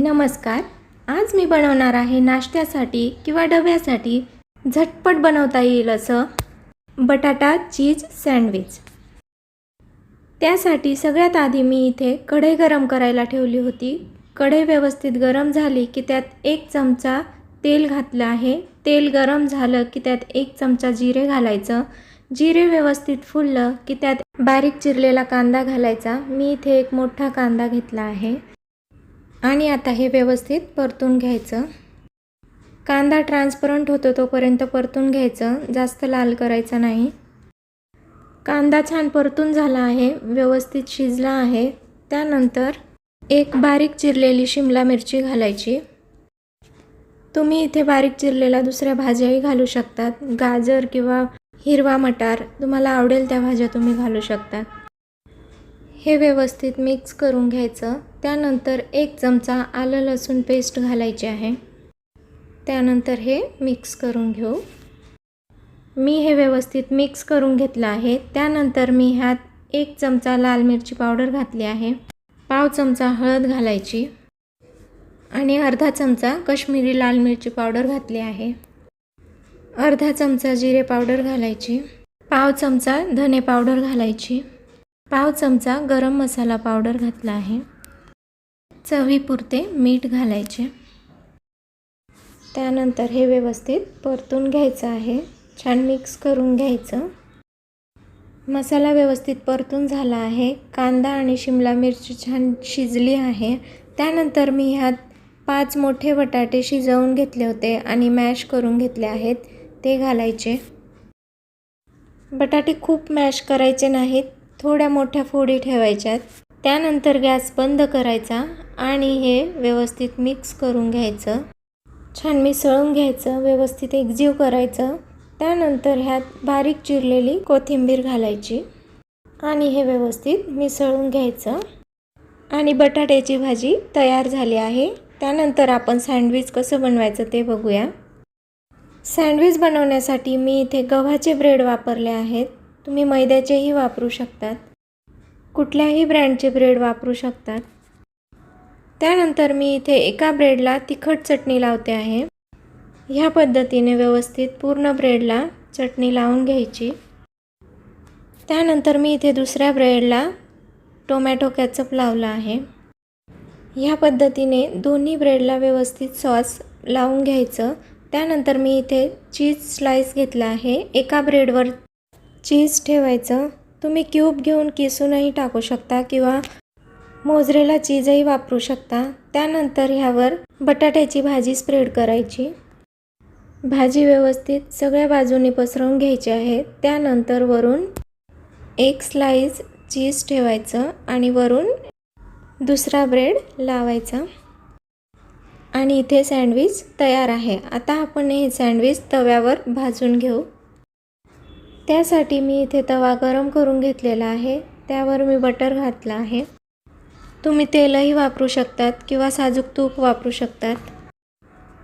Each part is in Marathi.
नमस्कार. आज मी बनवणार आहे नाश्त्यासाठी किंवा डब्यासाठी झटपट बनवता येईल असं बटाटा चीज सँडविच. त्यासाठी सगळ्यात आधी मी इथे कढई गरम करायला ठेवली होती. कढई व्यवस्थित गरम झाली की त्यात एक चमचा तेल घातलं आहे. तेल गरम झालं की त्यात एक चमचा जिरे घालायचं. जिरे व्यवस्थित फुललं की त्यात बारीक चिरलेला कांदा घालायचा. मी इथे एक मोठा कांदा घेतला आहे. आणि आता हे व्यवस्थित परतून घ्यायचं. कांदा ट्रान्सपरंट होतो तोपर्यंत परतून घ्यायचं. जास्त लाल करायचा नाही. कांदा छान परतून झाला आहे. व्यवस्थित शिजला आहे. त्यानंतर एक बारीक चिरलेली शिमला मिरची घालायची. तुम्ही इथे बारीक चिरलेल्या दुसऱ्या भाज्याही घालू शकतात. गाजर किंवा हिरवा मटार तुम्हाला आवडेल त्या भाज्या तुम्ही घालू शकतात हे व्यवस्थित मिक्स करून घ्यायचं. त्यानंतर एक चमचा आलं लसूण पेस्ट घालायची आहे. त्यानंतर हे मिक्स करून घेऊ. मी हे व्यवस्थित मिक्स करून घेतलं आहे. त्यानंतर मी ह्यात एक चमचा लाल मिरची पावडर घातली आहे. पाव चमचा हळद घालायची. आणि अर्धा चमचा कश्मीरी लाल मिरची पावडर घातली आहे. अर्धा चमचा जिरे पावडर घालायची. पाव चमचा धने पावडर घालायची. पाव चमचा गरम मसाला पावडर घातला आहे. चवीपुरते मीठ घालायचे. त्यानंतर हे व्यवस्थित परतून घ्यायचं आहे. छान मिक्स करून घ्यायचं. मसाला व्यवस्थित परतून झाला आहे. कांदा आणि शिमला मिरची छान शिजली आहे. त्यानंतर मी ह्यात पाच मोठे बटाटे शिजवून घेतले होते आणि मॅश करून घेतले आहेत. ते घालायचे. बटाटे खूप मॅश करायचे नाहीत. थोड्या मोठ्या फोडी ठेवायच्यात. त्यानंतर गॅस बंद करायचा आणि हे व्यवस्थित मिक्स करून घ्यायचं. छान मिसळून घ्यायचं व्यवस्थित एकजीव करायचं. त्यानंतर ह्यात बारीक चिरलेली कोथिंबीर घालायची आणि हे व्यवस्थित मिसळून घ्यायचं. आणि बटाट्याची भाजी तयार झाली आहे. त्यानंतर आपण सँडविच कसं बनवायचं ते बघूया. सँडविच बनवण्यासाठी मी इथे गव्हाचे ब्रेड वापरले आहेत. तुम्ही मैद्याचेही वापरू शकतात. कुठल्याही ब्रँडचे ब्रेड वापरू शकतात. त्यानंतर मी इथे एका ब्रेडला तिखट चटणी लावते आहे. ह्या पद्धतीने व्यवस्थित पूर्ण ब्रेडला चटणी लावून घ्यायची. त्यानंतर मी इथे दुसऱ्या ब्रेडला टोमॅटो कॅचअप लावला आहे. ह्या पद्धतीने दोन्ही ब्रेडला व्यवस्थित सॉस लावून घ्यायचं. त्यानंतर मी इथे चीज स्लाइस घेतला आहे. एका ब्रेडवर चीज ठेवायचं. तुम्ही क्यूब घेऊन किसूनही टाकू शकता किंवा मोजरेला चीजही वापरू शकता. त्यानंतर ह्यावर बटाट्याची भाजी स्प्रेड करायची. भाजी व्यवस्थित सगळ्या बाजूनी पसरवून घ्यायची आहे. त्यानंतर वरून एक स्लाईज चीज ठेवायचं आणि वरून दुसरा ब्रेड लावायचा. आणि इथे सँडविच तयार आहे. आता आपण हे सँडविच तव्यावर भाजून घेऊ. त्यासाठी मी इथे तवा गरम करून घेतलेला आहे. त्यावर मी बटर घातलं आहे. तुम्ही तेलही वापरू शकतात किंवा साजूक तूप वापरू शकतात.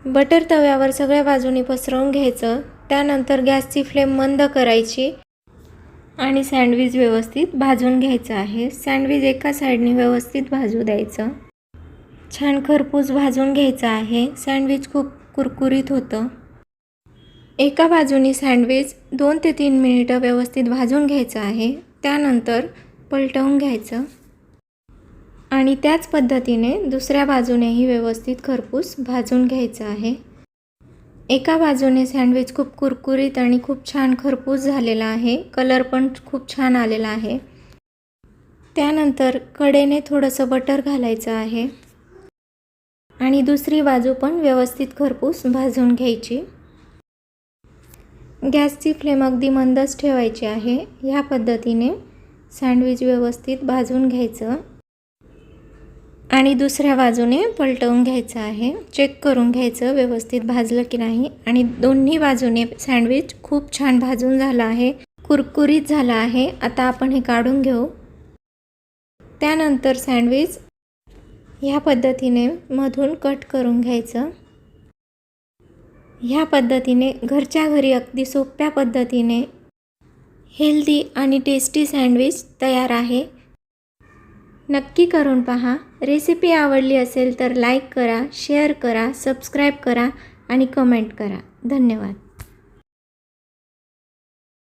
बटर तव्यावर सगळ्या बाजूनी पसरवून घ्यायचं. त्यानंतर गॅसची फ्लेम मंद करायची आणि सँडविच व्यवस्थित भाजून घ्यायचं आहे. सँडविच एका साईडने व्यवस्थित भाजू द्यायचं. छान खरपूस भाजून घ्यायचं आहे. सँडविच खूप कुरकुरीत होतं. एका बाजूने सँडविच दोन ते तीन मिनिटं व्यवस्थित भाजून घ्यायचं आहे त्यानंतर पलटवून घ्यायचं. आणि त्याच पद्धतीने दुसऱ्या बाजूनेही व्यवस्थित खरपूस भाजून घ्यायचं आहे. एका बाजूने सँडविच खूप कुरकुरीत आणि खूप छान खरपूस झालेला आहे कलर पण खूप छान आलेला आहे. त्यानंतर कडेने थोडंसं बटर घालायचं आहे. आणि दुसरी बाजू पण व्यवस्थित खरपूस भाजून घ्यायची. गॅसची फ्लेम अगदी मंदच ठेवायची आहे. ह्या पद्धतीने सँडविच व्यवस्थित भाजून घ्यायचं. आणि दुसऱ्या बाजूने पलटवून घ्यायचं आहे. चेक करून घ्यायचं व्यवस्थित भाजलं की नाही. आणि दोन्ही बाजूने सँडविच खूप छान भाजून झालं आहे. कुरकुरीत झालं आहे. आता आपण हे काढून घेऊ. त्यानंतर सँडविच ह्या पद्धतीने मधून कट करून घ्यायचं. ह्या पद्धतीने घरच्या घरी अगदी सोप्या पद्धतीने हेल्दी आणि टेस्टी सँडविच तयार आहे. नक्की करून पहा. रेसिपी आवडली असेल तर लाईक करा शेअर करा सबस्क्राईब करा आणि कमेंट करा. धन्यवाद.